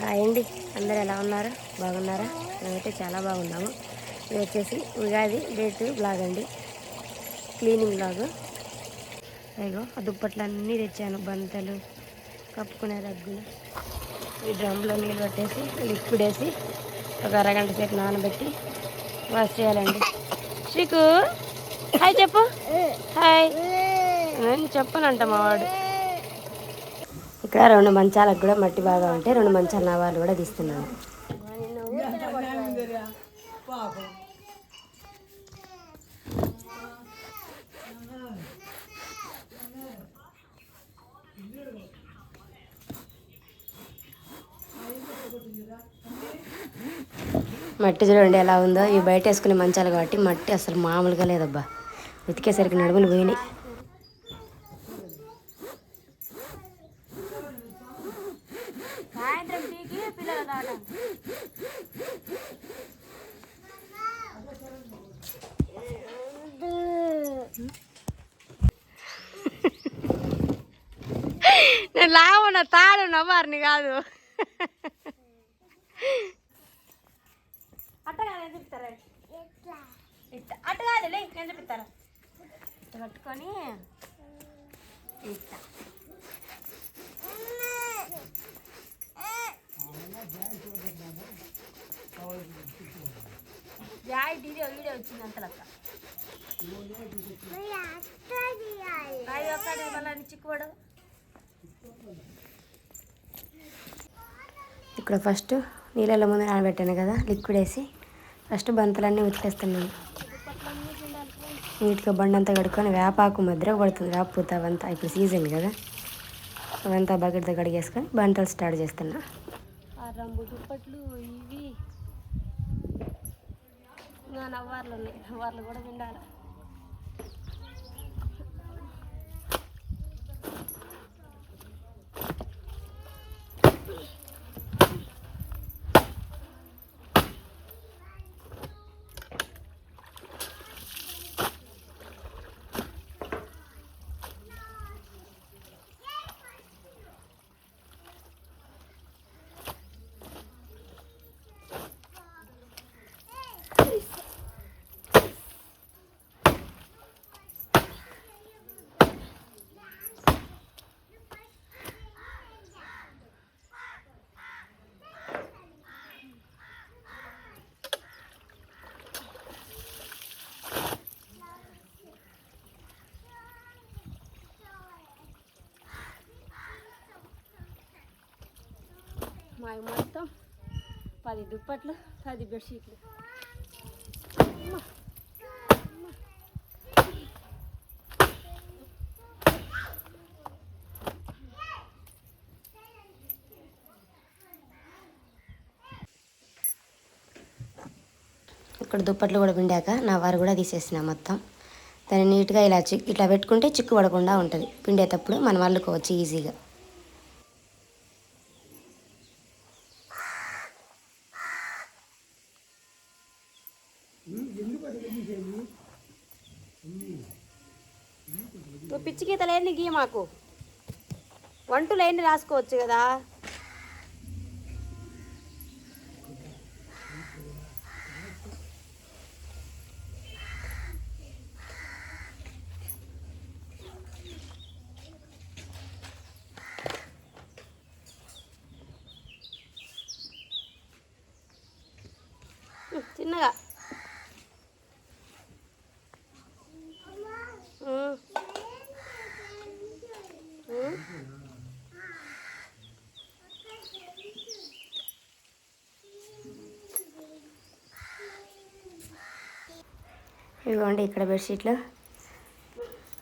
Hi అండి. అందరు ఎలా ఉన్నారు? బాగున్నారా? మేమైతే చాలా బాగున్నాము. ఇది వచ్చేసి ఉగాది డేట్ బ్లాగ్ అండి. Cleaning blog. అయ్యో ఆ దుప్పట్లు అన్నీ తెచ్చాను. బంతలు కప్పుకునే రగ్గులు ఈ డ్రమ్లో నీళ్ళు పట్టేసి లిక్విడ్ వేసి ఒక అరగంట సేపు నానబెట్టి వాష్ చేయాలండి. శ్రీకు హాయ్ చెప్పు. హాయ్. నేను చెప్పనంట మా వాడు. ఇక్కడ రెండు మంచాలకు కూడా మట్టి బాగా ఉంటే రెండు మంచాల నవాలు కూడా తీస్తున్నాను. మట్టి చూడండి ఎలా ఉందో. ఇవి బయట వేసుకునే మంచాలు కాబట్టి మట్టి అసలు మామూలుగా లేదబ్బా. ఉతికేసరికి నడుములు పోయినాయి. నేను లావున్న తాడు నవ్వారిని కాదు. అట్ట కాదు ఏం చెప్తారా అట్ట పట్టుకొని ఇస్తా వీడియో వచ్చింది మళ్ళీ ఇక్కడ ఫస్ట్ నీళ్ళలో ముందు నానబెట్టాను కదా లిక్విడ్ వేసి. ఫస్ట్ బంతలన్నీ ఉతికేస్తున్నాను. నీట్గా బండంతా కడుక్కొని వేపాకు మధ్యలో పడుతుంది వేపూత అవంతా. ఇప్పుడు సీజన్ కదా. అవంతా బకెట్తో కడిగేసుకొని బంతలు స్టార్ట్ చేస్తున్నా. రంగు దుప్పట్లు ఇవి. ఇంకా నవ్వార్లు ఉన్నాయి. నవ్వార్లు కూడా విండాలి మావి మొత్తం పది దుప్పట్లు పది బెడ్షీట్లు. ఇక్కడ దుప్పట్లు కూడా పిండాక నా వారు కూడా తీసేసిన మొత్తం. దాన్ని నీట్గా ఇలా చిక్ ఇట్లా పెట్టుకుంటే చిక్కు పడకుండా ఉంటుంది. పిండేటప్పుడు మనం అల్లుకోవచ్చు ఈజీగా. నువ్వు పిచ్చి గీతలేని గీ గీయ మాకు వంటలు రాసుకోవచ్చు కదా. చిన్నగా ఇదిగోండి ఇక్కడ బెడ్షీట్లు.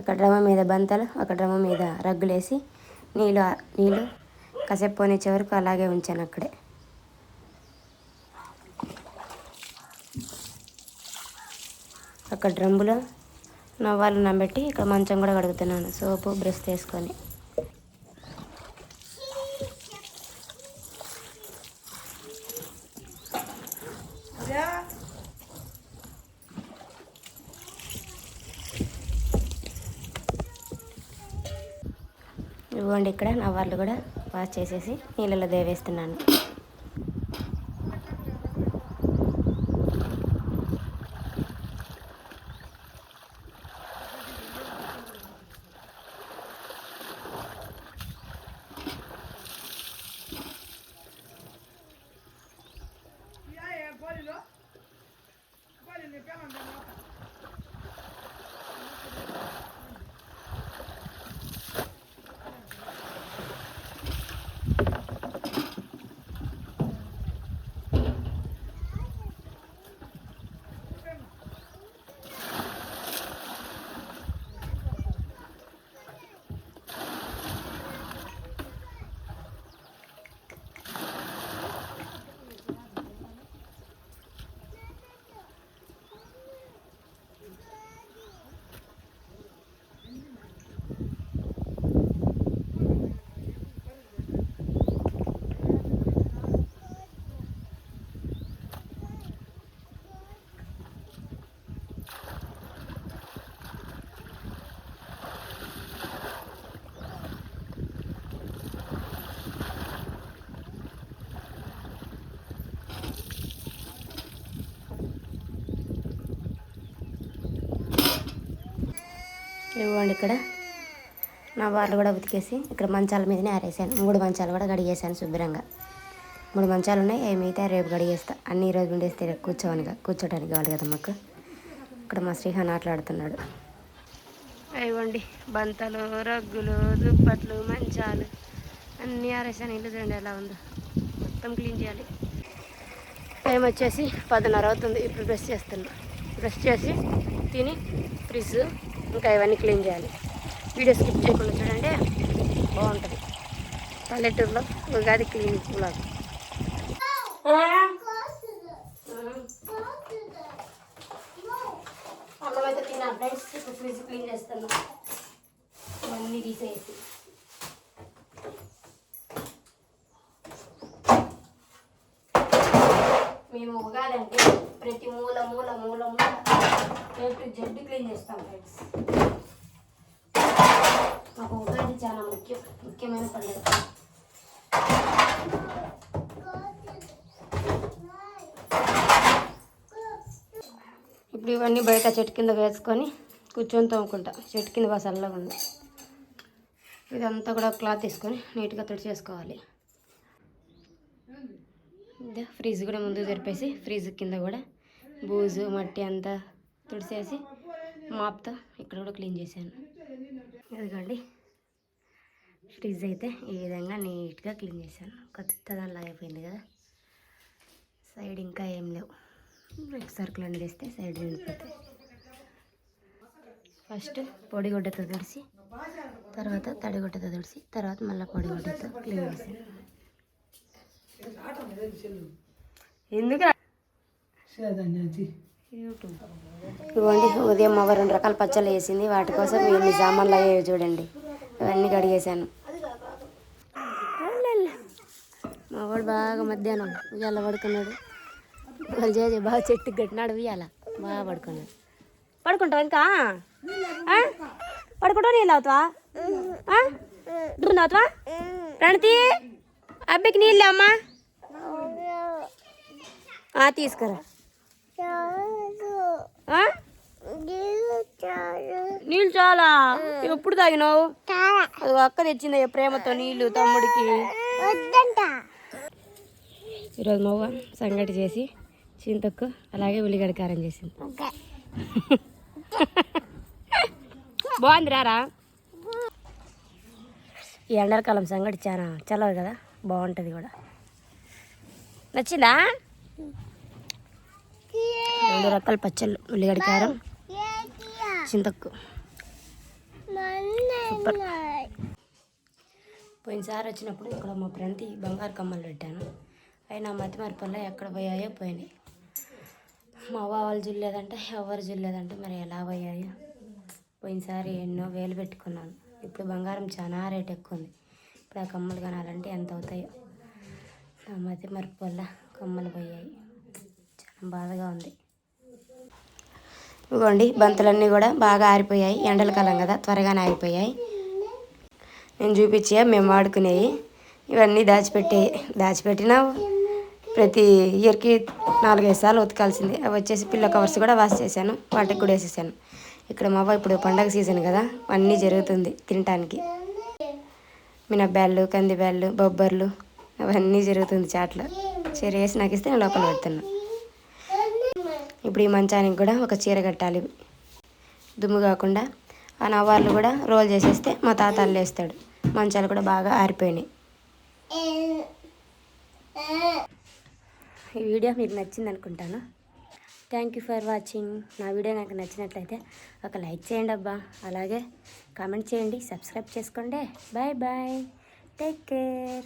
ఒక డ్రమ్మ మీద బంతలు ఒక డ్రమ్మ మీద రగ్గులేసి నీళ్ళు నీళ్ళు కాసేపు పోనిచ్చే వరకు అలాగే ఉంచాను అక్కడే. అక్కడ డ్రమ్ములో నవ్వాలు నమ్మెట్టి ఇక్కడ మంచం కూడా కడుగుతున్నాను. సోపు బ్రష్ తీసుకొని. ఇవ్వండి ఇక్కడ నవ్వాళ్ళు కూడా వాష్ చేసేసి నీళ్ళలో దేవేస్తున్నాను. ఇవ్వండి ఇక్కడ. నా వాళ్ళు కూడా ఉతికేసి ఇక్కడ మంచాల మీదనే ఆరేసాను. మూడు మంచాలు కూడా కడిగేసాను శుభ్రంగా. మూడు మంచాలు ఉన్నాయి అవి మిగతా రేపు కడిగేస్తా. అన్ని ఈరోజు ఉండేస్తే కూర్చోవనిగా కూర్చోడానికి కావాలి కదా మాకు. ఇక్కడ మా శ్రీహాన్ ఆటలాడుతున్నాడు. ఇవ్వండి. బంతలు రగ్గులు దుప్పట్లు మంచాలు అన్నీ ఆరేసాను. ఇల్లు చూడండి ఎలా ఉందో. మొత్తం క్లీన్ చేయాలి. టైం వచ్చేసి పదిన్నర అవుతుంది. ఇప్పుడు బ్రష్ చేస్తున్నా. బ్రష్ చేసి తిని ఫ్రిడ్జ్ ఇంకా ఇవన్నీ క్లీన్ చేయాలి. వీడియో స్కిప్ చేయకుండా చూడండి. బాగుంటుంది. పల్లెటూరులో ఉగాది క్లీనింగ్ బ్లాగ్. అన్నం అయితే తిన్నాను ఫ్రెండ్స్ ఇప్పుడు ఫ్రిడ్జ్ క్లీన్ చేస్తాను ఇవన్నీ తీసేసి. మేము ఉగాది అంటే ప్రతి మూల మూల మూల మూల రేపు జెడ్ క్లీన్ చేస్తాం ఫ్రెండ్స్. మాకు ఉగాది చాలా ముఖ్యం ముఖ్యమైన పండుగ. ఇప్పుడు ఇవన్నీ బయట చెట్టు కింద వేసుకొని కూర్చొని తోముకుంటా. చెట్టు కింద బాగా చల్లగా ఉంది. ఇదంతా కూడా క్లాత్ తీసుకొని నీట్గా తుడిచేసుకోవాలి ఇదే ఫ్రిడ్జ్ కూడా ముందు తెరిపేసి ఫ్రిడ్జ్ కింద కూడా బూజు మట్టి అంతా తుడిసేసి మాప్తో ఇక్కడ కూడా క్లీన్ చేశాను. ఎందుకండి ఫ్రిడ్జ్ అయితే ఈ విధంగా నీట్గా క్లీన్ చేశాను. కొత్త దానిలా అయిపోయింది కదా. సైడ్ ఇంకా ఏం లేవు. సరుకులు అన్నీ తెస్తే సైడ్ నిండిపోతాయి. ఫస్ట్ పొడిగుడ్డతో తుడిసి తర్వాత తడిగుడ్డతో తుడిసి తర్వాత మళ్ళీ పొడిగుడ్డతో క్లీన్ చేశాను. ఎందుకు ఇవ్వండి. ఉదయం అవ్వ రెండు రకాల పచ్చళ్ళు వేసింది. వాటి కోసం ఎన్ని సామాన్లు అయ్యాయో చూడండి. అవన్నీ కడిగేశాను. మావాడు మా వాడు బాగా మధ్యాహ్నం ఉయ్యాల పడుకున్నాడు. వాళ్ళు చేసి బాగా చెట్టుకి కట్టినాడు ఉయ్యాల. బాగా పడుకున్నాడు. పడుకుంటావా ఇంకా? పడుకుంటావు పడుకుంటావా నీళ్ళు అవుతావా డ్రూన్ అవుతావా ప్రణతి? అబ్బాయికి నీళ్ళు అమ్మా ఆ, తీసుకురా. నీళ్ళు చాలా? ఎప్పుడు తాగినావు? అది అక్క తెచ్చింది ప్రేమతో నీళ్ళు తమ్ముడికి. ఈరోజు మవ్వ సంగటి చేసి చింతక్కు అలాగే ఉల్లిగడ్డ కారం చేసింది. బాగుంది రారా ఈ ఎండాకాలం సంగటి చాలా చల్లదు కదా బాగుంటుంది కూడా. నచ్చిందా? రెండు రకాల పచ్చళ్ళు ఉల్లిగడ్డ కారం చింతక్కు సూపర్. పోయినసారి వచ్చినప్పుడు ఇక్కడ మా ఫ్రెండ్కి బంగారు కమ్మలు పెట్టాను. అయినా మతి మరిపల్ల ఎక్కడ పోయాయో పోయినాయి. మా అవ్వ వాళ్ళు చూడలేదంటే ఎవరు చూడలేదంటే మరి ఎలా పోయాయో. పోయినసారి ఎన్నో వేలు పెట్టుకున్నాను. ఇప్పుడు బంగారం చాలా రేట్ ఎక్కువ ఉంది. ఇప్పుడు ఆ కమ్మలు కొనాలంటే ఎంత అవుతాయో. నా మతి మరపు వల్ల కమ్మలు పోయాయి. బాధగా ఉంది. ఇదిగోండి బంతులన్నీ కూడా బాగా ఆరిపోయాయి. ఎండల కాలం కదా త్వరగానే ఆరిపోయాయి నేను చూపించే మేము వాడుకునేవి ఇవన్నీ దాచిపెట్టే దాచిపెట్టినా ప్రతి ఇయర్కి నాలుగైదు సార్లు ఉతకాల్సింది. అవి వచ్చేసి పిల్ల కవర్స్ కూడా వాష్ చేశాను వాటికి కూడా వేసేసాను. ఇక్కడ మా అవ్వ ఇప్పుడు పండగ సీజన్ కదా అన్నీ జరుగుతుంది తినటానికి. మినబ్యాళ్ళు కందిబ్యాళ్ళు బొబ్బర్లు అవన్నీ జరుగుతుంది చాట్లో. చీర వేసి నాకు ఇస్తే నేను లోపల పెడుతున్నాను ఇప్పుడు ఈ మంచానికి కూడా ఒక చీర కట్టాలి. దుమ్ము కాకుండా ఆ నవార్లు కూడా రోల్ చేసేస్తే మా తాత అల్లేస్తాడు. మంచాలు కూడా బాగా ఆరిపోయినాయి. ఈ వీడియో మీకు నచ్చింది అనుకుంటాను. థ్యాంక్ యూ ఫర్ వాచింగ్ నా వీడియో నాకు నచ్చినట్లయితే ఒక లైక్ చేయండి అబ్బా. అలాగే కామెంట్ చేయండి సబ్స్క్రైబ్ చేసుకోండి. Bye bye take care